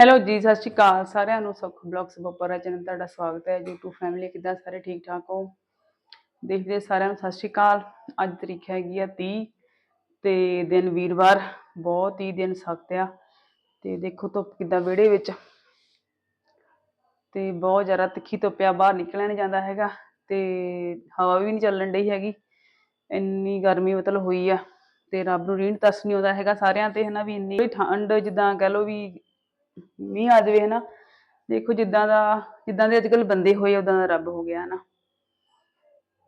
Hello ਜੀ, ਸਤਿ ਸ਼੍ਰੀ ਅਕਾਲ ਸਾਰਿਆਂ ਨੂੰ, ਸੁਖ ਬਲੌਗਸ ਬਪਰਾ ਚੈਨਲ ਤੁਹਾਡਾ ਸਵਾਗਤ ਹੈ। YouTube ਫੈਮਿਲੀ ਕਿੱਦਾਂ ਸਾਰੇ ਠੀਕ ਠਾਕ ਹੋ? ਦੇਖਦੇ ਸਾਰਿਆਂ ਨੂੰ ਸਤਿ ਸ਼੍ਰੀ ਅਕਾਲ। ਅੱਜ ਤਰੀਕ ਹੈਗੀ ਆ 30 ਤੇ ਦਿਨ ਵੀਰਵਾਰ, ਬਹੁਤ ਹੀ ਦਿਨ ਸਖਤ ਆ। ਤੇ ਦੇਖੋ ਧੁੱਪ ਕਿੱਦਾਂ ਵਿਹੜੇ ਵਿੱਚ। ਤੇ ਬਹੁਤ ਜ਼ਿਆਦਾ ਤਿੱਖੀ ਧੁੱਪ ਆ, ਬਾਹਰ ਨਿਕਲਿਆ ਨਹੀਂ ਜਾਂਦਾ ਹੈਗਾ ਤੇ ਹਵਾ ਵੀ ਨਹੀਂ ਚੱਲਣ ਡਈ ਹੈਗੀ। ਇੰਨੀ ਗਰਮੀ ਮਤਲਬ ਹੋਈ ਆ ਤੇ ਰੱਬ ਨੂੰ ਰੀਣ ਤਸ ਨਹੀਂ ਆਉਂਦਾ ਹੈਗਾ ਸਾਰਿਆਂ ਤੇ ਹਨਾ ਵੀ ਇੰਨੀ ਠੰਡ ਜਿੱਦਾਂ ਕਹਿ ਲਓ ਵੀ ਮੀਂਹ ਆ ਜਾਵੇ, ਹਨਾ। ਦੇਖੋ, ਜਿੱਦਾਂ ਦਾ, ਜਿੱਦਾਂ ਦੇ ਅੱਜਕੱਲ ਬੰਦੇ ਹੋਏ ਉਦਾਂ ਦਾ ਰੱਬ ਹੋ ਗਿਆ, ਹਨਾ।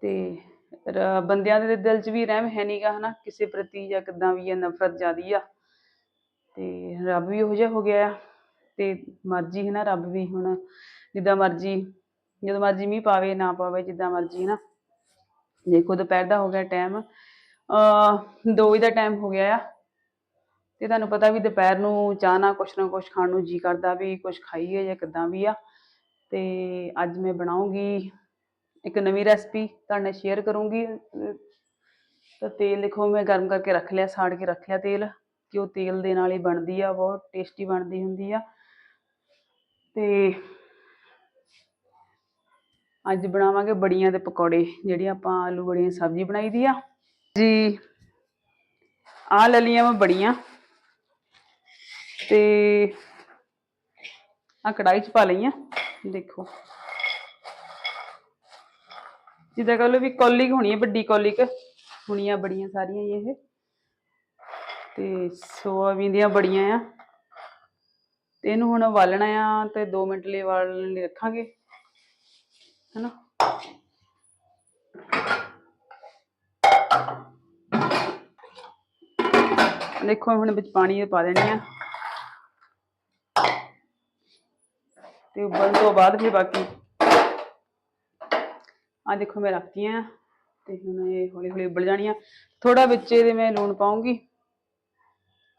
ਤੇ ਰ- ਬੰਦਿਆਂ ਦੇ ਦਿਲ 'ਚ ਵੀ ਰਹਿਮ ਹੈ ਨਹੀਂਗਾ ਹਨਾ। ਕਿਸੇ ਪ੍ਰਤੀ ਜਾਂ ਕਿੱਦਾਂ ਵੀ ਆ ਨਫ਼ਰਤ ਜ਼ਿਆਦੀ ਆ। ਤੇ ਰੱਬ ਵੀ ਉਹੋ ਜਿਹਾ ਹੋ ਗਿਆ ਆ। ਤੇ ਮਰਜ਼ੀ ਹੈ ਨਾ ਰੱਬ ਵੀ ਹੁਣ ਜਿੱਦਾਂ ਮਰਜ਼ੀ, ਜਦੋਂ ਮਰਜ਼ੀ ਮੀਂਹ ਪਾਵੇ, ਨਾ ਪਾਵੇ, ਜਿੱਦਾਂ ਮਰਜ਼ੀ ਨਾ ਦੇਖੋ, ਦੁਪਹਿਰ ਦਾ ਹੋ ਗਿਆ ਟਾਈਮ। ਅ 2 ਵਜੇ ਦਾ ਟਾਈਮ ਹੋ ਗਿਆ ਆ। ਤੇ ਤੁਹਾਨੂੰ ਪਤਾ ਵੀ ਦੁਪਹਿਰ ਨੂੰ ਚਾਹ ਨਾਲ ਕੁਛ ਨਾ ਕੁਛ ਖਾਣ ਨੂੰ ਜੀ ਕਰਦਾ ਵੀ ਕੁਛ ਖਾਈਏ ਜਾਂ ਕਿੱਦਾਂ ਵੀ ਆ। ਤੇ ਅੱਜ ਮੈਂ ਬਣਾਉਂਗੀ ਇੱਕ ਨਵੀਂ ਰੈਸਪੀ ਤੁਹਾਡੇ ਨਾਲ ਸ਼ੇਅਰ ਕਰੂੰਗੀ। ਤਾਂ ਤੇਲ ਦੇਖੋ, ਮੈਂ ਗਰਮ ਕਰਕੇ ਰੱਖ ਲਿਆ, ਸਾੜ ਕੇ ਰੱਖ ਲਿਆ ਤੇਲ, ਕਿ ਉਹ ਤੇਲ ਦੇ ਨਾਲ ਹੀ ਬਣਦੀ ਆ, ਬਹੁਤ ਟੇਸਟੀ ਬਣਦੀ ਹੁੰਦੀ ਆ। ਤੇ ਅੱਜ ਬਣਾਵਾਂਗੇ ਬੜੀਆਂ ਦੇ ਪਕੌੜੇ, ਜਿਹੜੀ ਆਪਾਂ ਆਲੂ ਬੜੀਆਂ ਸਬਜ਼ੀ ਬਣਾਈ ਦੀ ਆ। ਜੀ ਆ ਲੈ ਲਈਆਂ ਮੈਂ ਬੜੀਆਂ। ਤੇ ਆ ਕੜਾਈ ਚ ਪਾ ਲਈਆਂ ਦੇਖੋ। ਜਿੱਦਾਂ ਕਹ ਲਓ ਵੀ ਕੌਲੀ ਹੋਣੀ ਹੈ ਵੱਡੀ ਕੌਲੀ ਕ ਹੋਣੀਆਂ ਬੜੀਆਂ ਸਾਰੀਆਂ ਇਹ। ਤੇ ਸੋਆਬੀਨ ਦੀਆਂ ਬੜੀਆਂ ਆ। ਤੇ ਇਹਨੂੰ ਹੁਣ ਉਬਾਲਣਾ ਆ ਤੇ 2 ਮਿੰਟ ਲਈ ਉਬਾਲਣ ਲਈ ਰੱਖਾਂਗੇ। ਹੈਨਾ? ਦੇਖੋ, ਹੁਣ ਵਿੱਚ ਪਾਣੀ ਪਾ ਦੇਣੀ ਆ ਤੇ ਉਬਲਣ ਤੋਂ ਬਾਅਦ ਫਿਰ ਬਾਕੀ। ਆ ਦੇਖੋ ਮੈਂ ਰੱਖਤੀਆਂ ਤੇ ਹੁਣ ਇਹ ਹੌਲੀ ਹੌਲੀ ਉਬਲ ਜਾਣੀਆਂ। ਥੋੜਾ ਵਿੱਚ ਇਹਦੇ ਮੈਂ ਲੂਣ ਪਾਉਂਗੀ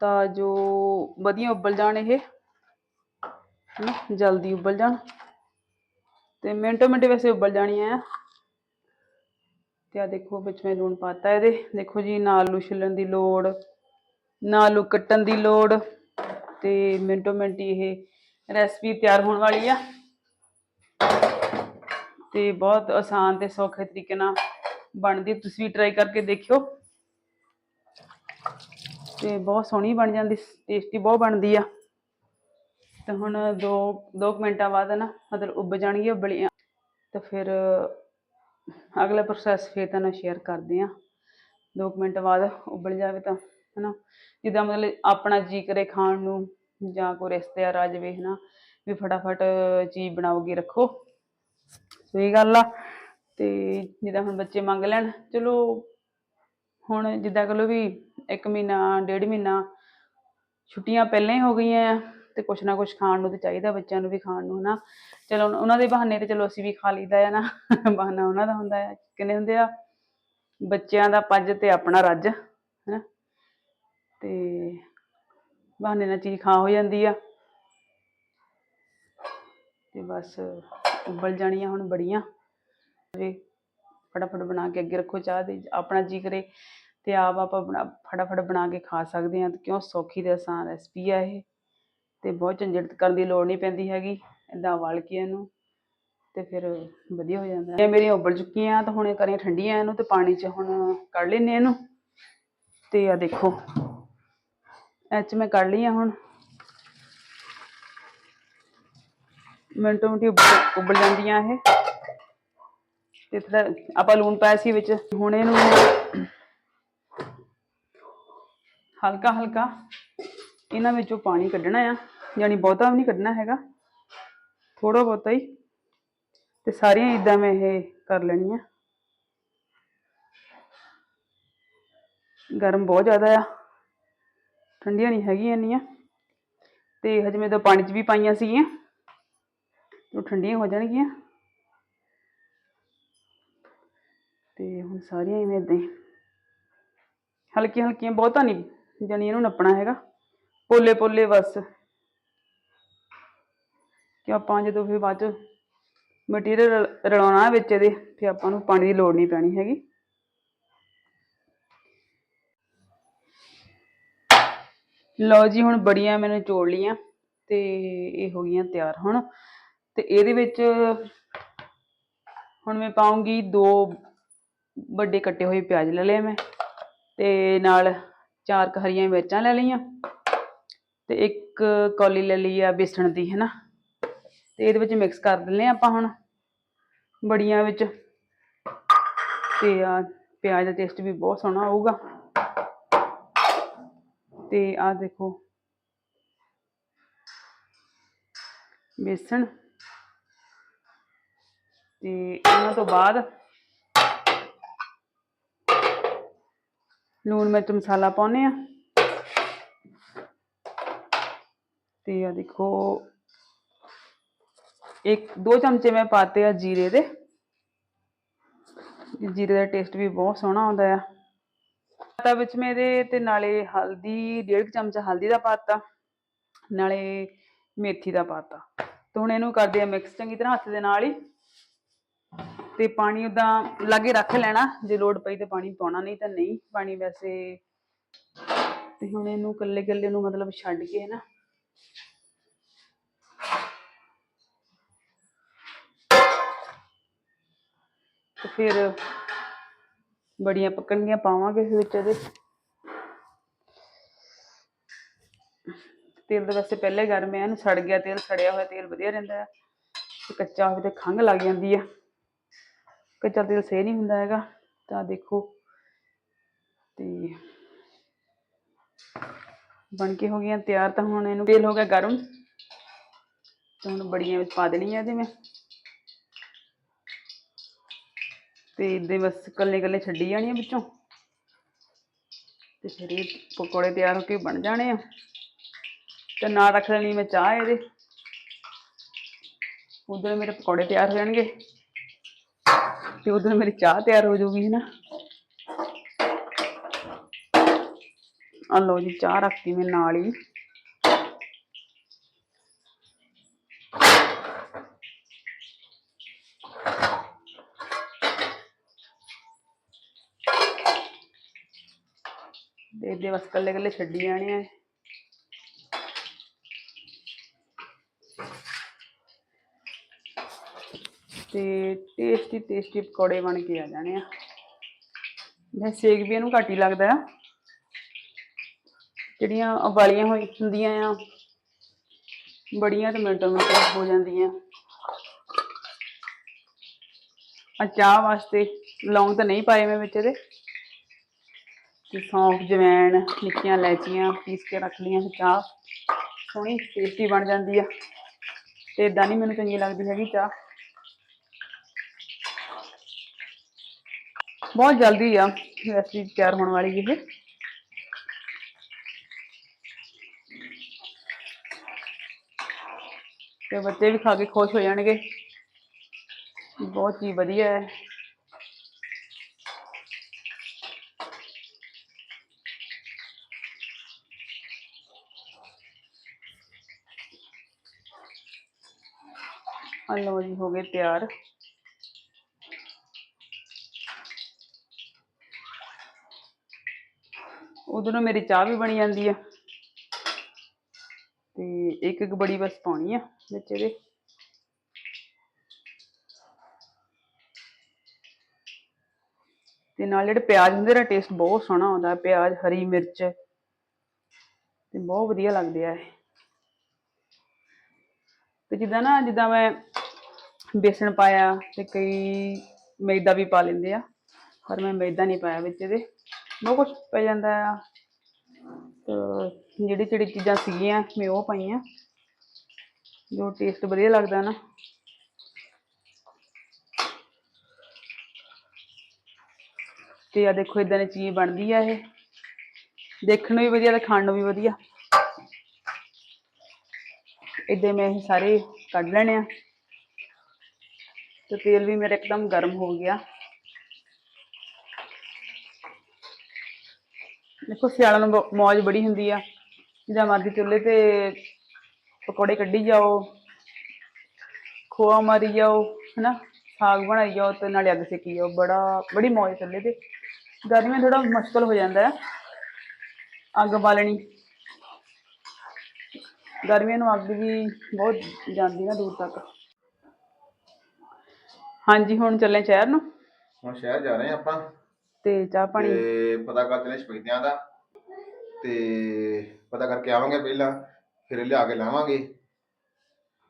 ਤਾਂ ਜੋ ਵਧੀਆ ਉਬਲ ਜਾਣ ਇਹ ਹਨਾ ਜਲਦੀ ਉਬਲ ਜਾਣ। ਤੇ ਮਿੰਟੋ ਮਿੰਟ ਵੈਸੇ ਉਬਲ ਜਾਣੀਆਂ ਆ। ਤੇ ਆ ਦੇਖੋ ਵਿੱਚ ਮੈਂ ਲੂਣ ਪਾਤਾ ਇਹਦੇ। ਦੇਖੋ ਜੀ ਨਾ ਆਲੂ ਛਿੱਲਣ ਦੀ ਲੋੜ ਨਾ ਆਲੂ ਕੱਟਣ ਦੀ ਲੋੜ ਤੇ ਮਿੰਟੋ ਮਿੰਟ ਹੀ ਇਹ ਰੈਸਪੀ ਤਿਆਰ ਹੋਣ ਵਾਲੀ ਆ। ਤੇ ਬਹੁਤ ਆਸਾਨ ਤੇ ਸੌਖੇ ਤਰੀਕੇ ਨਾਲ ਬਣਦੀ, ਤੁਸੀਂ ਵੀ ਟਰਾਈ ਕਰਕੇ ਦੇਖਿਓ। ਤੇ ਬਹੁਤ ਸੋਹਣੀ ਬਣ ਜਾਂਦੀ ਟੇਸਟੀ ਬਹੁਤ ਬਣਦੀ ਆ। ਤੇ ਹੁਣ 2 2 ਮਿੰਟਾਂ ਬਾਅਦ ਨਾ ਮਤਲਬ ਉੱਬ ਜਾਣਗੀਆਂ ਉਬਲੀਆਂ ਤਾਂ ਫਿਰ ਅਗਲਾ ਪ੍ਰੋਸੈਸ ਫਿਰ ਤੁਹਾਨੂੰ ਸ਼ੇਅਰ ਕਰਦੇ ਆ। 2 ਮਿੰਟ ਬਾਅਦ ਉਬਲ ਜਾਵੇ ਤਾਂ, ਹਨਾ। ਜਿੱਦਾਂ ਮਤਲਬ ਆਪਣਾ ਜੀ ਕਰੇ ਖਾਣ ਨੂੰ ਜਾਂ ਕੋਈ ਰਿਸ਼ਤੇਦਾਰ ਆ ਜਾਵੇ, ਹਨਾ, ਵੀ ਫਟਾਫਟ ਚੀਜ਼ ਬਣਾਓਗੇ ਰੱਖੋ। ਸਹੀ ਗੱਲ ਆ। ਤੇ ਜਿੱਦਾਂ ਹੁਣ ਬੱਚੇ ਮੰਗ ਲੈਣ, ਚਲੋ ਹੁਣ ਜਿੱਦਾਂ ਕਹ ਲਓ ਵੀ ਇੱਕ ਮਹੀਨਾ, ਡੇਢ ਮਹੀਨਾ ਛੁੱਟੀਆਂ ਪਹਿਲਾਂ ਹੀ ਹੋ ਗਈਆਂ ਆ, ਤੇ ਕੁਛ ਨਾ ਕੁਛ ਖਾਣ ਨੂੰ ਤੇ ਚਾਹੀਦਾ ਬੱਚਿਆਂ ਨੂੰ ਵੀ ਖਾਣ ਨੂੰ, ਹਨਾ। ਚਲੋ ਉਹਨਾਂ ਦੇ ਬਹਾਨੇ ਤੇ ਚਲੋ ਅਸੀਂ ਵੀ ਖਾ ਲਈਦਾ ਆ ਨਾ, ਬਹਾਨਾ ਉਹਨਾਂ ਦਾ ਹੁੰਦਾ ਆ, ਕਿੰਨੇ ਹੁੰਦੇ ਆ? ਬੱਚਿਆਂ ਦਾ ਪੱਜ ਤੇ ਆਪਣਾ ਰੱਜ, ਹਨਾ। ਤੇ ਬਹਾਨੇ ਨਾਲ ਚੀਜ਼ ਖਾ ਹੋ ਜਾਂਦੀ ਆ। ਤੇ ਬਸ ਉਬਲ ਜਾਣੀਆਂ ਹੁਣ ਬੜੀਆਂ। ਤੇ ਫਟਾਫਟ ਬਣਾ ਕੇ ਅੱਗੇ ਰੱਖੋ ਚਾਹ ਦੇ ਆਪਣਾ ਜੀ ਕਰੇ ਤੇ ਆਪ ਆਪਾਂ ਬਣਾ, ਫਟਾਫਟ ਬਣਾ ਕੇ ਖਾ ਸਕਦੇ ਹਾਂ। ਤੇ ਕਿਉਂ ਸੌਖੀ ਤੇ ਆਸਾਨ ਰੈਸਪੀ ਆ ਇਹ। ਤੇ ਬਹੁਤ ਝੰਜਟ ਕਰਨ ਦੀ ਲੋੜ ਨਹੀਂ ਪੈਂਦੀ ਹੈਗੀ, ਏਦਾਂ ਉਬਾਲ ਕੇ ਇਹਨੂੰ ਤੇ ਫਿਰ ਵਧੀਆ ਹੋ ਜਾਂਦਾ। ਇਹ ਮੇਰੀਆਂ ਉਬਲ ਚੁੱਕੀਆਂ, ਤਾਂ ਹੁਣ ਇਹ ਕਰੀਆਂ ਠੰਡੀਆਂ ਇਹਨੂੰ ਤੇ ਪਾਣੀ 'ਚ ਹੁਣ ਕੱਢ ਲੈਨੇ ਇਹਨੂੰ। ਤੇ ਆ ਦੇਖੋ। ਇਹ 'ਚ ਮੈਂ ਕੱਢ ਲਈ ਲਈਆਂ ਹੁਣ। ਮਿੰਟੋ ਮਿੰਟੀ ਉਬਲ ਉਬਲ ਜਾਂਦੀਆਂ ਇਹ। ਤੇ ਥੋੜਾ ਆਪਾਂ ਲੂਣ ਪਾਇਆ ਸੀ ਵਿੱਚ। ਹੁਣ ਇਹਨੂੰ ਹਲਕਾ ਹਲਕਾ ਇਹਨਾਂ ਵਿੱਚੋਂ ਪਾਣੀ ਕੱਢਣਾ ਆ। ਯਾਨੀ ਬਹੁਤਾ ਵੀ ਨਹੀਂ ਕੱਢਣਾ ਹੈਗਾ। ਥੋੜਾ ਬਹੁਤਾ ਹੀ। ਤੇ ਸਾਰੀਆਂ ਇਦਾਂ ਮੈਂ ਇਹ ਕਰ ਲੈਣੀਆਂ। ਗਰਮ ਬਹੁਤ ਜ਼ਿਆਦਾ ਆ। ਠੰਡੀਆਂ ਨਹੀਂ ਹੈਗੀਆਂ ਇੰਨੀਆਂ। ਤੇ ਹਜੇ ਮੈਂ ਤਾਂ ਪਾਣੀ 'ਚ ਵੀ ਪਾਈਆਂ ਸੀਗੀਆਂ। ਉਹ ਠੰਡੀਆਂ ਹੋ ਜਾਣਗੀਆਂ। ਤੇ ਹੁਣ ਸਾਰੀਆਂ ਇਵੇਂ ਇਦਾਂ ਹੀ। ਹਲਕੀਆਂ ਹਲਕੀਆਂ ਬਹੁਤਾ ਨਹੀਂ ਜਾਨੀ ਇਹਨੂੰ ਨੱਪਣਾ ਹੈਗਾ। ਪੋਲੇ ਪੋਲੇ ਬਸ। ਕਿ ਆਪਾਂ ਜਦੋਂ ਫਿਰ ਬਾਅਦ ਚ ਮਟੀਰੀਅਲ ਰਲਾਉਣਾ ਵਿੱਚ ਇਹਦੇ, ਫਿਰ ਆਪਾਂ ਨੂੰ ਪਾਣੀ ਦੀ ਲੋੜ ਨਹੀਂ ਪੈਣੀ ਹੈਗੀ। ਲਓ ਜੀ, ਹੁਣ ਬੜੀਆਂ ਮੈंने ਚੋੜ ਲੀਆਂ ਤੇ ਇਹ ਹੋ ਗਈਆਂ ਤਿਆਰ ਹੁਣ। ਤੇ ਇਹਦੇ ਵਿੱਚ ਹੁਣ ਮੈਂ ਪਾਉਂਗੀ ਦੋ ਵੱਡੇ ਕੱਟੇ ਹੋਏ ਪਿਆਜ਼ ਲੈ ਲਏ ਮੈਂ ਤੇ ਨਾਲ ਚਾਰ ਕੁ ਹਰੀਆਂ ਮਿਰਚਾਂ ਲੈ ਲਈਆਂ ਤੇ ਇੱਕ ਕੌਲੀ ਲੈ ਲਈ ਆ ਬੇਸਣ ਦੀ, ਹੈਨਾ? ਤੇ ਇਹਦੇ ਵਿੱਚ ਮਿਕਸ ਕਰ ਦਿੰਦੇ ਹਾਂ ਆਪਾਂ ਹੁਣ ਬੜੀਆਂ ਵਿੱਚ। ਤੇ ਆ ਪਿਆਜ਼ ਦਾ ਟੇਸਟ ਵੀ ਬਹੁਤ ਸੋਹਣਾ ਆਊਗਾ। ਤੇ ਆ ਦੇਖੋ ਬੇਸਣ ਤੇ ਇਹਨਾਂ ਤੋਂ ਬਾਅਦ ਲੂਣ ਮਿਰਚ ਮਸਾਲਾ ਪਾਉਨੇ ਆ ਤੇ ਆ ਦੇਖੋ ਇੱਕ ਦੋ ਚਮਚੇ ਮੈਂ ਪਾਤੇ ਆ ਜੀਰੇ ਦੇ ਜੀਰੇ ਦਾ ਟੇਸਟ ਵੀ ਬਹੁਤ ਸੋਹਣਾ ਆਉਂਦਾ ਆ ਤਾਂ ਵਿੱਚ ਮੈਂ ਤੇ ਨਾਲੇ ਹਲਦੀ, ਡੇਢ ਕੁ ਹਲਦੀ ਦਾ ਪਾਤਾ, ਨਾਲੇ ਮੇਥੀ ਦਾ ਪਾਤਾ। ਤੇ ਹੁਣ ਇਹਨੂੰ ਕਰਦੇ ਆ ਮਿਕਸ ਚੰਗੀ ਤਰ੍ਹਾਂ ਹੱਥ ਦੇ ਨਾਲ ਹੀ। ਤੇ ਪਾਣੀ ਉਦਾਂ ਲਾਗੇ ਰੱਖ ਲੈਣਾ, ਜੇ ਲੋੜ ਪਈ ਤੇ ਪਾਣੀ ਪਾਉਣਾ, ਨਹੀਂ ਤਾਂ ਨਹੀਂ। ਪਾਣੀ ਵੈਸੇ ਤੇ ਹੁਣ ਇਹਨੂੰ ਕੱਲੇ ਕੱਲੇ ਨੂੰ ਮਤਲਬ ਛੱਡ ਕੇ ਨਾ ਤੇ ਫਿਰ ਬੜੀਆਂ ਪੱਕਣਗੀਆਂ ਪਾਵਾਂਗੇ ਫਿਰ ਵਿੱਚ ਇਹਦੇ। ਤੇਲ ਤਾਂ ਵੈਸੇ ਪਹਿਲੇ ਗਰਮ ਹੈ, ਇਹਨੂੰ ਸੜ ਗਿਆ, ਤੇਲ ਸੜਿਆ ਹੋਇਆ, ਤੇਲ ਵਧੀਆ ਰਹਿੰਦਾ ਹੈ ਤੇ ਕੱਚਾ ਹੋਵੇ ਤੇ ਖੰਘ ਲੱਗ ਜਾਂਦੀ ਆ। ਕੱਚਾ ਤੇਲ ਸੇ ਨਹੀਂ ਹੁੰਦਾ ਹੈਗਾ, ਤਾਂ ਦੇਖੋ। ਤੇ ਬਣ ਕੇ ਹੋ ਗਈਆਂ ਤਿਆਰ, ਤਾਂ ਹੁਣ ਇਹਨੂੰ ਤੇਲ ਹੋ ਗਿਆ ਗਰਮ। ਤਾਂ ਹੁਣ ਬੜੀਆਂ ਵਿੱਚ ਪਾ ਦੇਣੀਆਂ ਇਹਦੇ ਮੈਂ ਤੇ ਇਦਾਂ ਬਸ ਕੱਲੇ ਕੱਲੇ ਛੱਡੀ ਜਾਣੀਆਂ ਵਿੱਚੋਂ। ਤੇ ਫਿਰ ਇਹ ਪਕੌੜੇ ਤਿਆਰ ਹੋ ਕੇ ਬਣ ਜਾਣੇ ਆ। ਤੇ ਨਾਲ ਰੱਖ ਲੈਣੀ ਮੈਂ ਚਾਹ ਇਹਦੇ। ਉਧਰ ਮੇਰੇ ਪਕੌੜੇ ਤਿਆਰ ਹੋ ਜਾਣਗੇ। ਤੇ ਉਧਰ ਮੇਰੀ ਚਾਹ ਤਿਆਰ ਹੋ ਜਾਊਗੀ ਹੈ ਨਾ ਆ ਲਓ ਜੀ, ਚਾਹ ਰੱਖਤੀ ਮੈਂ ਨਾਲ ਹੀ। ਤੇ ਬਸ ਕੱਲੇ ਕੱਲੇ ਛੱਡੀ ਜਾਣੇ ਆ ਤੇ ਟੇਸਟੀ ਟੇਸਟੀ ਪਕੌੜੇ ਬਣ ਕੇ ਆ ਜਾਣੇ ਆ। ਮੈਂ ਸੇਕ ਵੀ ਇਹਨੂੰ ਘੱਟ ਹੀ ਲੱਗਦਾ ਆ। ਜਿਹੜੀਆਂ ਉਬਾਲੀਆਂ ਹੋਈ ਹੁੰਦੀਆਂ ਆ, ਬੜੀਆਂ ਤੇ ਮਿੰਟੋ ਮਿੰਟ ਹੋ ਜਾਂਦੀਆਂ। ਆ ਚਾਹ ਵਾਸਤੇ ਲੌਂਗ ਤਾਂ ਨਹੀਂ ਪਾਏ ਮੈਂ ਵਿੱਚ ਇਹਦੇ। ਤੇ ਸੌਂਫ, ਜਵੈਣ ਨਿੱਕੀਆਂ ਇਲਾਇਚੀਆਂ ਪੀਸ ਕੇ ਰੱਖ ਲਈਆਂ ਚਾਹ। ਸੋਹਣੀ ਟੇਸਟੀ ਬਣ ਜਾਂਦੀ ਆ। ਤੇ ਇਦਾਂ ਨਹੀਂ ਮੈਨੂੰ ਚੰਗੀ ਲੱਗਦੀ ਹੈਗੀ ਚਾਹ। ਬਹੁਤ ਜਲਦੀ ਆ ਵੈਸੇ ਤਿਆਰ ਹੋਣ ਵਾਲੀ ਇਹ। ਤੇ ਬੱਚੇ ਵੀ ਖਾ ਕੇ ਖੁਸ਼ ਹੋ ਜਾਣਗੇ। ਬਹੁਤ ਹੀ ਵਧੀਆ ਹੈ। ਆ ਜੀ, ਹੋ ਗਏ ਤਿਆਰ। ਉਧਰੋਂ ਮੇਰੀ ਚਾਹ ਵੀ ਬਣੀ ਜਾਂਦੀ ਆ। ਤੇ ਇੱਕ ਇੱਕ ਬੜੀ ਬਸ ਪਾਉਣੀ ਆ ਵਿੱਚ ਇਹਦੇ। ਤੇ ਨਾਲ ਜਿਹੜੇ ਪਿਆਜ਼ ਹੁੰਦੇ ਦਾ ਟੇਸਟ ਬਹੁਤ ਸੋਹਣਾ ਆਉਂਦਾ, ਪਿਆਜ਼, ਹਰੀ ਮਿਰਚ। ਤੇ ਬਹੁਤ ਵਧੀਆ ਲੱਗਦੇ ਆ ਇਹ। ਤੇ ਜਿੱਦਾਂ ਨਾ, ਜਿੱਦਾਂ ਮੈਂ ਬੇਸਣ ਪਾਇਆ ਤੇ ਕਈ ਮੈਦਾ ਵੀ ਪਾ ਲੈਂਦੇ ਆ। ਪਰ ਮੈਂ ਮੈਦਾ ਨਹੀਂ ਪਾਇਆ ਵਿੱਚ ਇਹਦੇ। ਬਹੁਤ ਕੁਝ ਪੈ ਜਾਂਦਾ ਆ। ਤੇ ਜਿਹੜੀ ਜਿਹੜੀ ਚੀਜ਼ਾਂ ਸੀਗੀਆਂ, ਮੈਂ ਉਹ ਪਾਈਆਂ। ਜੋ ਟੇਸਟ ਵਧੀਆ ਲੱਗਦਾ ਨਾ। ਤੇ ਆ ਦੇਖੋ ਇਦਾਂ ਦੀ ਚੀਜ਼ ਬਣਦੀ ਆ ਇਹ। ਦੇਖਣ ਨੂੰ ਵੀ ਵਧੀਆ ਤੇ ਖਾਣ ਨੂੰ ਵੀ ਵਧੀਆ। ਇਦਾਂ ਮੈਂ ਇਹ ਸਾਰੇ ਕੱਢ ਲੈਣੇ ਆ। ਤੇ ਤੇਲ ਵੀ ਮੇਰਾ ਇੱਕਦਮ ਗਰਮ ਹੋ ਗਿਆ। ਦੇਖੋ, ਸਿਆਲਾਂ ਨੂੰ ਬ- ਮੌਜ ਬੜੀ ਹੁੰਦੀ ਆ। ਜਿੱਦਾਂ ਮਰਜ਼ੀ ਚੁੱਲ੍ਹੇ ਤੇ ਪਕੌੜੇ ਕੱਢੀ ਜਾਓ, ਖੋਆ ਮਾਰੀ ਜਾਓ, ਹਨਾ? ਸਾਗ ਬਣਾਈ ਜਾਓ ਤੇ ਨਾਲੇ ਅੱਗ ਸੇਕੀ ਜਾਓ। ਬੜਾ, ਬੜੀ ਮੌਜ ਚੁੱਲ੍ਹੇ ਤੇ। ਗਰਮੀਆਂ ਥੋੜਾ ਮੁਸ਼ਕਲ ਹੋ ਜਾਂਦਾ ਹੈ, ਅੱਗ ਬਾਲਣੀ। ਗਰਮੀਆਂ ਨੂੰ ਅੱਗ ਵੀ ਬਹੁਤ ਜਾਂਦੀ ਨਾ ਦੂਰ ਤੱਕ। ਹਾਂਜੀ ਹੁਣ ਚੱਲੇ ਸ਼ਹਿਰ ਨੂੰ। ਹੁਣ ਸ਼ਹਿਰ ਜਾ ਰਹੇ ਆਪਾਂ। ਤੇ ਚਾਹ ਪਾਣੀ। ਤੇ ਪਤਾ ਕਰ ਚਲੇ ਸਪੈਦਿਆਂ ਦਾ। ਤੇ ਪਤਾ ਕਰਕੇ ਆਵਾਂਗੇ ਪਹਿਲਾਂ ਫਿਰ ਲਿਆ ਕੇ ਲਾਵਾਂਗੇ।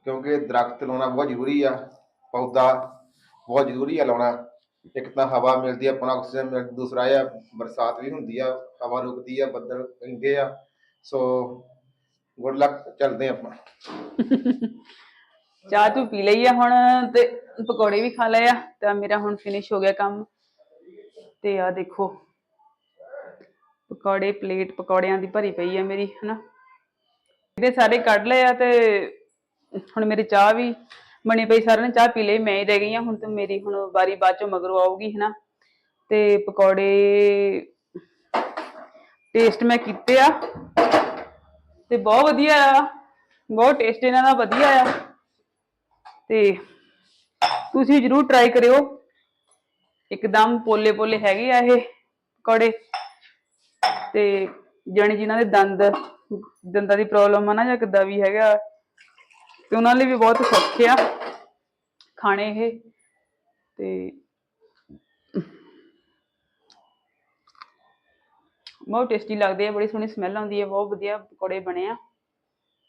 ਕਿਉਂਕਿ ਦਰਖਤ ਲਾਉਣਾ ਬਹੁਤ ਜ਼ਰੂਰੀ ਆ ਪੌਦਾ ਬਹੁਤ ਜ਼ਰੂਰੀ ਆ ਲਾਉਣਾ। ਇੱਕ ਤਾਂ ਹਵਾ ਮਿਲਦੀ ਆ ਆਪਣਾ ਆਕਸੀਜਨ ਮਿਲ ਦੂਸਰਾ ਆ ਬਰਸਾਤ ਵੀ ਹੁੰਦੀ ਆ ਹਵਾ ਰੁਕਦੀ ਆ ਬੱਦਲ ਕਹਿੰਦੇ ਆ। ਸੋ ਗੁੱਡ ਲੱਕ ਚੱਲਦੇ ਆਪਾਂ। ਚਾਹ ਤੂੰ ਪੀ ਲਈ ਆ ਹੁਣ ਤੇ ਪਕੌੜੇ ਵੀ ਖਾ ਲਏ ਆ ਤਾਂ ਮੇਰਾ ਹੁਣ ਫਿਨਿਸ਼ ਹੋ ਗਿਆ ਕੰਮ। ਤੇ ਆ ਦੇਖੋ, ਪਕੌੜੇ ਪਲੇਟ ਪਕੌੜਿਆਂ ਦੀ ਭਰੀ ਪਈ ਆ ਮੇਰੀ, ਹਨਾ। ਇਹਦੇ ਸਾਰੇ ਕੱਢ ਲਏ ਆ ਤੇ ਹੁਣ ਮੇਰੀ ਚਾਹ ਵੀ ਬਣੀ ਪਈ, ਸਾਰਿਆਂ ਨੇ ਚਾਹ ਪੀ ਲਈ, ਮੈਂ ਹੀ ਰਹਿ ਗਈ ਆ। ਹੁਣ ਤੇ ਮੇਰੀ ਹੁਣ ਵਾਰੀ ਬਾਅਦ ਚੋਂ ਮਗਰੋਂ ਆਊਗੀ, ਹਨਾ। ਤੇ ਪਕੌੜੇ ਟੇਸਟ ਮੈਂ ਕੀਤੇ ਆ। ਤੇ ਬਹੁਤ ਵਧੀਆ ਆ, ਬਹੁਤ ਟੇਸਟ ਇਹਨਾਂ ਦਾ ਵਧੀਆ ਆ। ਤੇ ਤੁਸੀਂ ਜਰੂਰ ਟਰਾਈ ਕਰਿਓ। ਇੱਕਦਮ ਪੋਲੇ ਪੋਲੇ ਹੈਗੇ ਆ ਇਹ ਪਕੌੜੇ। ਤੇ ਜਾਣੀ ਜਿਨ੍ਹਾਂ ਦੇ ਦੰਦ, ਦੰਦਾਂ ਦੀ ਪ੍ਰੋਬਲਮ ਆ ਨਾ ਜਾਂ ਕਿੱਦਾਂ ਵੀ ਹੈਗਾ, ਤੇ ਉਹਨਾਂ ਲਈ ਵੀ ਬਹੁਤ ਸੌਖੇ ਆ ਖਾਣੇ ਇਹ। ਤੇ ਬਹੁਤ ਟੇਸਟੀ ਲੱਗਦੇ ਆ, ਬੜੀ ਸੋਹਣੀ ਸਮੈਲ ਆਉਂਦੀ ਹੈ ਬਹੁਤ ਵਧੀਆ ਪਕੌੜੇ ਬਣੇ ਆ।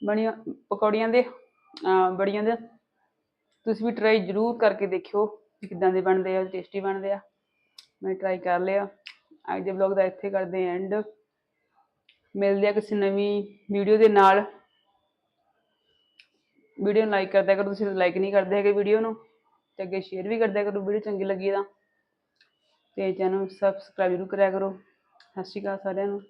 ਬਣੀਆਂ, ਪਕੌੜੀਆਂ ਦੇ ਬੜੀਆਂ ਦੇ ਤੁਸੀਂ ਵੀ ਟਰਾਈ ਜ਼ਰੂਰ ਕਰਕੇ ਦੇਖਿਓ ਕਿ ਕਿੱਦਾਂ ਦੇ ਬਣਦੇ ਆ ਟੇਸਟੀ ਬਣਦੇ ਆ। ਮੈਂ ਟਰਾਈ ਕਰ ਲਿਆ। ਅੱਜ ਦੇ ਵਲੌਗ ਦਾ ਇੱਥੇ ਕਰਦੇ ਹਾਂ ਐਂਡ ਮਿਲਦੇ ਆ ਕਿਸੇ ਨਵੀਂ ਵੀਡੀਓ ਦੇ ਨਾਲ। ਵੀਡੀਓ ਨੂੰ ਲਾਈਕ ਕਰਦਿਆ ਕਰੋ, ਤੁਸੀਂ ਲਾਈਕ ਨਹੀਂ ਕਰਦੇ ਹੈਗੇ ਵੀਡੀਓ ਨੂੰ। ਤੇ ਅੱਗੇ ਸ਼ੇਅਰ ਵੀ ਕਰਦਿਆ ਕਰੋ ਵੀਡੀਓ ਚੰਗੀ ਲੱਗੀ ਤਾਂ। ਤੇ ਚੈਨਲ ਸਬਸਕ੍ਰਾਈਬ ਜ਼ਰੂਰ ਕਰਿਆ ਕਰੋ। ਸਤਿ ਸ਼੍ਰੀ ਅਕਾਲ ਸਾਰਿਆਂ ਨੂੰ।